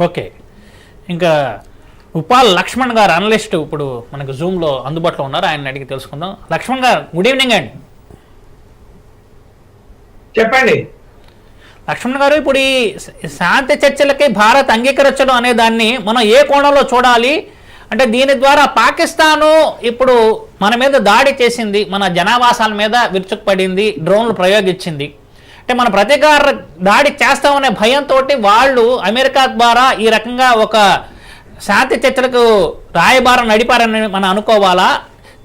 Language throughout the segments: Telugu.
ఓకే. ఇంకా ఉపాల్ లక్ష్మణ్ గారు అనలిస్ట్ ఇప్పుడు మనకు జూమ్లో అందుబాటులో ఉన్నారు. ఆయన అడిగి తెలుసుకుందాం. లక్ష్మణ్ గారు గుడ్ ఈవినింగ్ అండి. చెప్పండి. లక్ష్మణ్ గారు ఇప్పుడు ఈ శాంతి చర్చలకి భారత్ అంగీకరించడం అనే దాన్ని మనం ఏ కోణంలో చూడాలి? అంటే దీని ద్వారా పాకిస్తాను ఇప్పుడు మన మీద దాడి చేసింది మన జనావాసాల మీద విరుచుకుపడింది డ్రోన్లు ప్రయోగించింది. అంటే మన ప్రతీకార దాడి చేస్తామనే భయంతో వాళ్ళు అమెరికా ద్వారా ఈ రకంగా ఒక శాంతి చర్చలకు రాయబారం నడిపారని మనం అనుకోవాలా?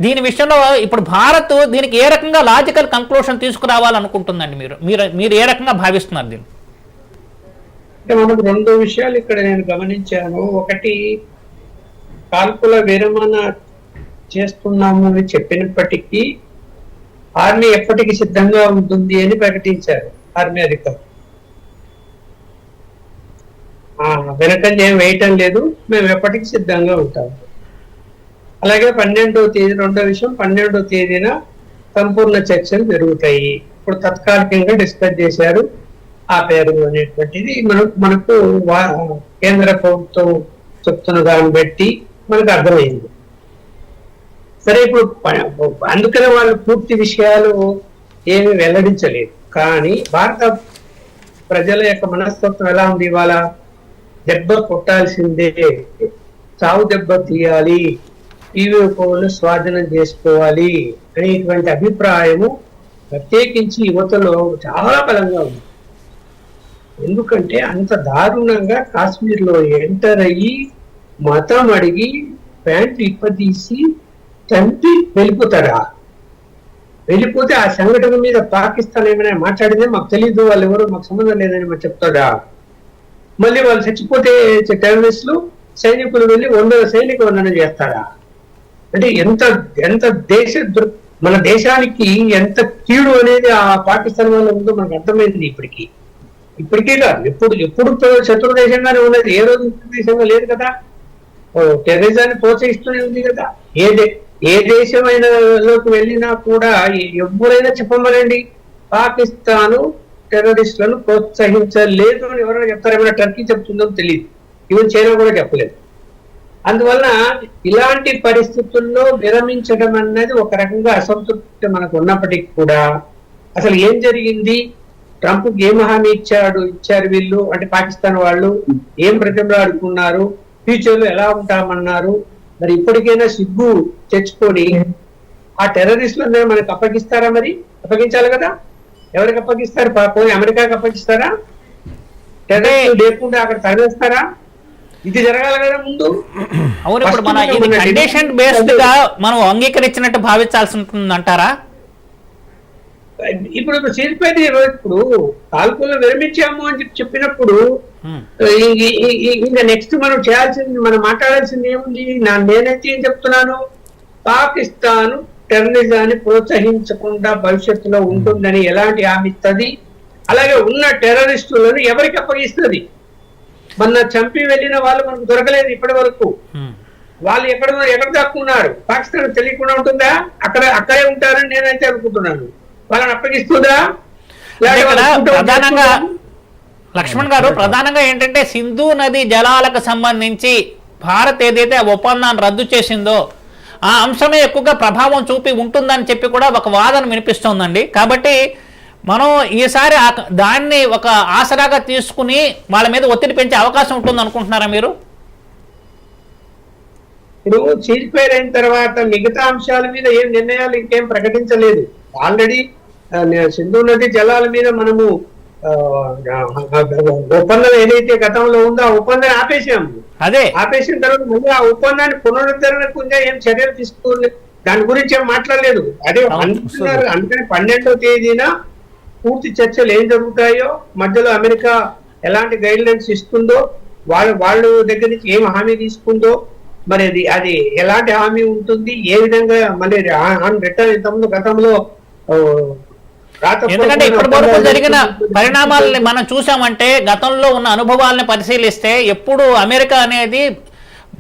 దీని విషయంలో ఇప్పుడు భారత్ దీనికి ఏ రకంగా లాజికల్ కంక్లూషన్ తీసుకురావాలనుకుంటుందండి మీరు? మీరు మీరు ఏ రకంగా భావిస్తున్నారు దీన్ని? మనకు రెండు విషయాలు ఇక్కడ నేను గమనించాను. ఒకటి కాల్పుల విరమణ చేస్తున్నాము అని చెప్పినప్పటికీ ఆర్మీ ఎప్పటికి సిద్ధంగా ఉంటుంది అని ప్రకటించారు ఆర్మీ అధికారులు. ఆ, వెనకంజ ఏం వేయటం లేదు మేము ఎప్పటికీ సిద్ధంగా ఉంటాము అలాగే పన్నెండవ తేదీ రెండో విషయం పన్నెండవ తేదీన సంపూర్ణ చర్చలు జరుగుతాయి. ఇప్పుడు తాత్కాలికంగా డిస్కస్ చేశారు ఆ పేరు అనేటువంటిది. మనకు మనకు కేంద్ర ప్రభుత్వం చెప్తున్న దాన్ని బట్టి మనకు అర్థమైంది. సరే ఇప్పుడు అందుకనే వాళ్ళు పూర్తి విషయాలు ఏమి వెల్లడించలేదు. కానీ భారత ప్రజల యొక్క మనస్తత్వం ఎలా ఉంది? ఇవాళ దెబ్బ కొట్టాల్సిందే. చావు దెబ్బ తీయాలి. టీవీలను స్వాధీనం చేసుకోవాలి అనేటువంటి అభిప్రాయము ప్రత్యేకించి యువతలో చాలా బలంగా ఉంది. ఎందుకంటే అంత దారుణంగా కాశ్మీర్లో ఎంటర్ అయ్యి మతం అడిగి ప్యాంట్ ఇప్పదీసి చంపి వెళ్ళిపోతారా వెళ్ళిపోతే ఆ సంఘటన మీద పాకిస్తాన్ ఏమైనా మాట్లాడితే మాకు తెలియదు వాళ్ళు ఎవరు మాకు సంబంధం లేదని మాకు చెప్తాడా? మళ్ళీ వాళ్ళు చచ్చిపోతే టెర్రరిస్టులు సైనికులు వెళ్ళి వందల సైనిక వందన చేస్తారా? అంటే ఎంత ఎంత దేశ దృ- మన దేశానికి ఎంత కీడు అనేది ఆ పాకిస్తాన్ వల్ల ఉందో మనకు అర్థమైంది ఇప్పటికి. ఇప్పటికే కాదు ఎప్పుడు ఎప్పుడు శత్రు దేశంగానే ఉన్నది. ఏ రోజు దేశంగా లేదు కదా. ఓ టెర్రరిజాన్ని ప్రోత్సహిస్తూనే ఉంది కదా. ఏదే ఏ దేశమైన లోకి వెళ్ళినా కూడా ఎవరైనా చెప్పమనండి. పాకిస్తాను టెర్రరిస్టులను ప్రోత్సహించలేదు అని ఎవరైనా చెప్తారేమైనా టర్కీ చెప్తుందో తెలియదు ఈవెన్ చైనా కూడా చెప్పలేదు. అందువల్ల ఇలాంటి పరిస్థితుల్లో విరమించడం అన్నది ఒక రకంగా అసంతృప్తి మనకు ఉన్నప్పటికీ కూడా అసలు ఏం జరిగింది? ట్రంప్ ఏం హామీ ఇచ్చాడు? ఇచ్చారు వీళ్ళు? అంటే పాకిస్తాన్ వాళ్ళు ఏం ప్రతిమలాడుకున్నారు ఫ్యూచర్లో ఎలా ఉంటామన్నారు? మరి ఇప్పటికైనా సిగ్గు తెచ్చుకొని ఆ టెర్రరిస్టులందరూ మనకు అప్పగిస్తారా మరి? అప్పగించాలి కదా? ఎవరికి అప్పగిస్తారు? పోయి అమెరికాకి అప్పగిస్తారా? టెర్రరిస్టులు లేకుండా అక్కడ తరలిస్తారా ఇది జరగాలి కదా ముందు? అవును ఇప్పుడు మన కండిషన్ బేస్డ్గా మనం అంగీకరించినట్టు భావించాల్సి ఉంటుంది అంటారా ఇప్పుడు చేసిపోయింది ఇప్పుడు కాల్పులు విరమించాము అని చెప్పి చెప్పినప్పుడు ఇంకా నెక్స్ట్ మనం చేయాల్సింది మనం మాట్లాడాల్సింది ఏముంది? నా నేనైతే ఏం చెప్తున్నాను? పాకిస్తాన్ టెర్రరిజాన్ని ప్రోత్సహించకుండా భవిష్యత్తులో ఉంటుందని ఎలాంటి హామీ ఇస్తుంది? అలాగే ఉన్న టెర్రరిస్టులను ఎవరికి అప్పగిస్తుంది? మొన్న చంపి వెళ్ళిన వాళ్ళు మనకు దొరకలేదు ఇప్పటి వరకు. వాళ్ళు ఎక్కడ ఎక్కడ దాక్కున్నారు? పాకిస్తాన్ తెలియకుండా ఉంటుందా? అక్కడ అక్కడే ఉంటారని నేనైతే అనుకుంటున్నాను. వాళ్ళని అప్పగిస్తుందా ఇక్కడ ప్రధానంగా? లక్ష్మణ్ గారు ప్రధానంగా ఏంటంటే సింధు నది జలాలకు సంబంధించి భారత్ ఏదైతే ఆ ఒప్పందాన్ని రద్దు చేసిందో ఆ అంశమే ఎక్కువగా ప్రభావం చూపి ఉంటుందని చెప్పి కూడా ఒక వాదన వినిపిస్తోందండి. కాబట్టి మనం ఈసారి దాన్ని ఒక ఆసరాగా తీసుకుని వాళ్ళ మీద ఒత్తిడి పెంచే అవకాశం ఉంటుంది అనుకుంటున్నారా మీరు? ఇప్పుడు చీజ్ అయిన తర్వాత మిగతా అంశాల మీద ఏం నిర్ణయాలు ఇంకేం ప్రకటించలేదు. ఆల్రెడీ సింధు నది జలాల మీద మనము ఒప్పందం ఏదైతే గతంలో ఉందో ఆ ఒప్పందాన్ని ఆపేసాము అదే. ఆపేసిన తర్వాత మళ్ళీ ఆ ఒప్పందాన్ని పునరుద్ధరణకు ఏం చర్యలు తీసుకోలేదు దాని గురించి ఏం మాట్లాడలేదు. అదే అంటున్నారు. అందుకని పన్నెండవ తేదీన పూర్తి చర్చలు ఏం జరుగుతాయో మధ్యలో అమెరికా ఎలాంటి గైడ్ లైన్స్ ఇస్తుందో వాళ్ళ వాళ్ళు దగ్గర నుంచి ఏం హామీ తీసుకుందో మరి అది అది ఎలాంటి హామీ ఉంటుంది ఏ విధంగా మళ్ళీ ఆన్ రిటర్న్ ఇంతకుముందు గతంలో ఎందుకంటే ఇప్పటి వరకు జరిగిన పరిణామాలని మనం చూసామంటే గతంలో ఉన్న అనుభవాలను పరిశీలిస్తే ఎప్పుడు అమెరికా అనేది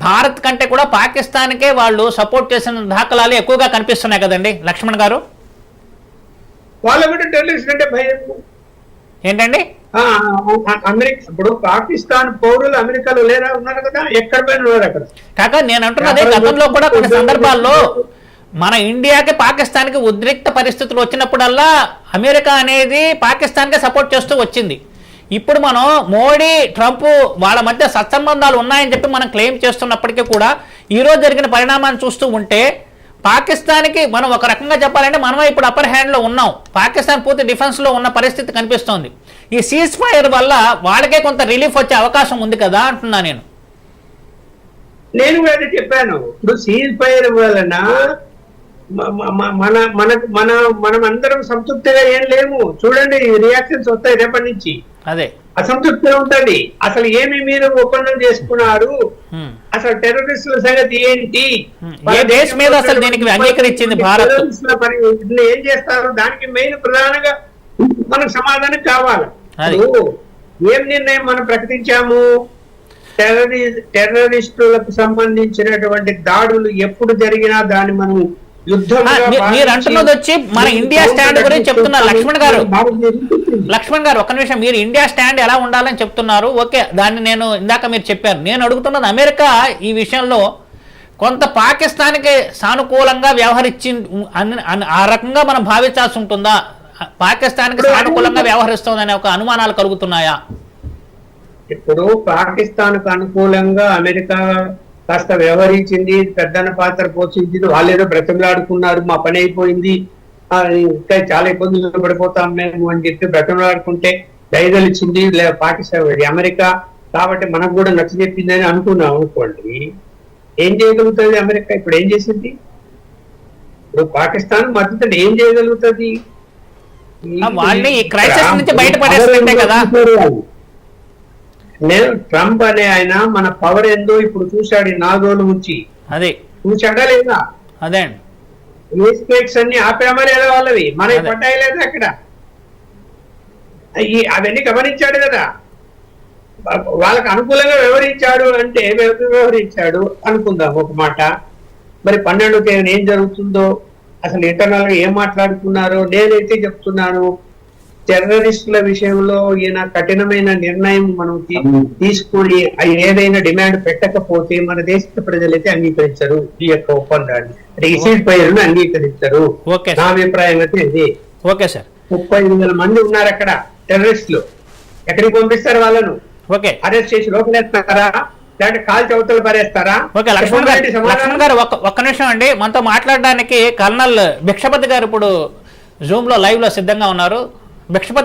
భారత్ కంటే కూడా పాకిస్తాన్కే వాళ్ళు సపోర్ట్ చేసిన దాఖలాలు ఎక్కువగా కనిపిస్తున్నాయి కదండి. లక్ష్మణ్ గారు? ఏంటండి? అమెరికా ఇప్పుడు పాకిస్తాన్ పౌరులు అమెరికాలో లేరా? ఉన్నారు కదా. ఎక్కడ పోయిన కాక నేను అంటున్నది గతంలో కూడా కొన్ని సందర్భాల్లో మన ఇండియాకి పాకిస్తాన్కి ఉద్రిక్త పరిస్థితులు వచ్చినప్పుడల్లా అమెరికా అనేది పాకిస్తాన్కే సపోర్ట్ చేస్తూ వచ్చింది. ఇప్పుడు మనం మోడీ ట్రంప్ వాళ్ళ మధ్య సత్సంబంధాలు ఉన్నాయని చెప్పి మనం క్లెయిమ్ చేస్తున్నప్పటికీ కూడా ఈరోజు జరిగిన పరిణామాన్ని చూస్తూ ఉంటే పాకిస్తాన్కి మనం ఒక రకంగా చెప్పాలంటే మనం ఇప్పుడు అప్పర్ హ్యాండ్లో ఉన్నాం. పాకిస్తాన్ పూర్తి డిఫెన్స్లో ఉన్న పరిస్థితి కనిపిస్తోంది. ఈ సీజ్ ఫైర్ వల్ల వాళ్ళకే కొంత రిలీఫ్ వచ్చే అవకాశం ఉంది కదా అంటున్నా నేను. నేను కూడా చెప్పాను. ఇప్పుడు సీజ్ ఫైర్ వలన మన మన మన మనం అందరం సంతృప్తిగా ఏం లేము. చూడండి రియాక్షన్స్ వస్తాయి రేపటి నుంచి. అదే. అసంతృప్తిగా ఉంటది. అసలు ఏమి మీరు ఒప్పందం చేసుకున్నారు. అసలు టెర్రరిస్టుల సంగతి ఏంటి? మీద అసలు దీనికి అంగీకరించింది భారత్? ఏం చేస్తారు? దానికి మెయిన్ ప్రధానంగా మనకు సమాధానం కావాలి. ఏం నిర్ణయం మనం ప్రకటించాము? టెర్రరి టెర్రరిస్టులకు సంబంధించినటువంటి దాడులు ఎప్పుడు జరిగినా దాన్ని మనం మీరు అంటున్నది వచ్చి మన ఇండియా స్టాండ్ గురించి చెప్తున్నారు. లక్ష్మణ్ గారు. లక్ష్మణ్ గారు ఒక్క నిమిషం. మీరు ఇండియా స్టాండ్ ఎలా ఉండాలని చెప్తున్నారు? ఓకే దాన్ని నేను ఇందాక మీరు చెప్పారు. నేను అడుగుతున్నది అమెరికా ఈ విషయంలో కొంత పాకిస్తాన్కి సానుకూలంగా వ్యవహరించి ఆ రకంగా మనం భావించాల్సి ఉంటుందా? పాకిస్తాన్కి సానుకూలంగా వ్యవహరిస్తుందనే ఒక అనుమానాలు కలుగుతున్నాయా? ఇప్పుడు పాకిస్తాన్ అనుకూలంగా అమెరికా కాస్త వ్యవహరించింది పెద్దన్న పాత్ర పోషించింది వాళ్ళు ఏదో బ్రతిమలాడుకున్నారు మా పని అయిపోయింది ఇంకా చాలా ఇబ్బందులు పడిపోతాం మేము అని చెప్పి బ్రతిమలాడుకుంటే ధైర్యాలు ఇచ్చింది లే పాకిస్తాన్ అమెరికా. కాబట్టి మనకు కూడా నచ్చ చెప్పింది అని అనుకున్నాం అనుకోండి. ఏం చేయగలుగుతుంది అమెరికా? ఇప్పుడు ఏం చేసింది? ఇప్పుడు పాకిస్తాన్ మద్దతు ఏం చేయగలుగుతుంది? వాళ్ళని crisis నుంచి బయటపడేస్తుంటే కదా. నేను ట్రంప్ అనే ఆయన మన పవర్ ఏందో ఇప్పుడు చూశాడు నాలుగు రోజుల నుంచి. అదే. చూశాడా లేదా? అదే స్టేట్స్ అన్ని ఆపామా లేదా వాళ్ళవి? మన. పడ్డాయి లేదా అక్కడ? అవన్నీ గమనించాడు కదా. వాళ్ళకి అనుకూలంగా వ్యవహరించాడు అంటే వ్యవ- వ్యవహరించాడు అనుకుందాం ఒక మాట. మరి పన్నెండు తేదీన ఏం జరుగుతుందో? అసలు ఇంటర్నల్గా ఏం మాట్లాడుతున్నారో? నేనైతే చెప్తున్నాను. టెర్రరిస్టుల విషయంలో ఈయన కఠినమైన నిర్ణయం మనం తీసుకుని ఏదైనా డిమాండ్ పెట్టకపోతే మన దేశ ప్రజలైతే అంగీకరించరు ఈ యొక్క ఒప్పందాన్ని. అంటే సీట్ పైరును అంగీకరించరు. ఓకే నా అభిప్రాయం అయితే ఇది. Okay sir. ముప్పై ఐదు వేల మంది ఉన్నారు అక్కడ టెర్రరిస్టులు. ఎక్కడికి పంపిస్తారు వాళ్ళను? ఓకే. అరెస్ట్ చేసి లోపలేస్తారా? లేదంటే పారేస్తారా? ఓకే లక్ష్మణ్ గారు చెప్పండి సమాధానం. లక్ష్మణ్ గారు ఒక్క ఒక్క నిమిషం అండి. మనతో మాట్లాడడానికి కర్నల్ భిక్షపతి గారు ఇప్పుడు జూమ్లో లైవ్లో సిద్ధంగా ఉన్నారు. భిక్షపతి